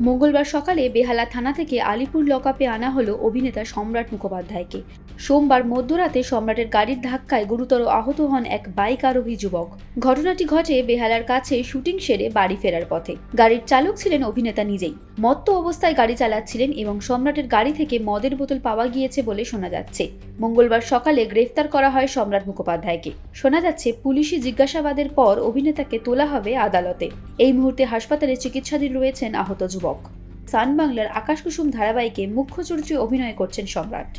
মঙ্গলবার সকালে বেহালা থানা থেকে আলিপুর লকআপে আনা হলো অভিনেতা সম্রাট মুখোপাধ্যায়কে। সোমবার মধ্যরাতে সম্রাটের গাড়ির ধাক্কায় গুরুতর আহত হন এক বাইক আরোহী যুবক। ঘটনাটি ঘটে বেহালার কাছে শুটিং সেরে বাড়ি ফেরার পথে। গাড়ির চালক ছিলেন অভিনেতা নিজেই। মত্ত অবস্থায় গাড়ি চালাচ্ছিলেন এবং সম্রাটের গাড়ি থেকে মদের বোতল পাওয়া গিয়েছে বলে শোনা যাচ্ছে। মঙ্গলবার সকালে গ্রেফতার করা হয় সম্রাট মুখোপাধ্যায়কে। শোনা যাচ্ছে, পুলিশি জিজ্ঞাসাবাদের পর অভিনেতাকে তোলা হবে আদালতে। এই মুহূর্তে হাসপাতালে চিকিৎসাধীন রয়েছেন আহত যুবক। সান বাংলার আকাশ কুসুম ধারাবাহিকে মুখ্য চরিত্রে অভিনয় করছেন সম্রাট।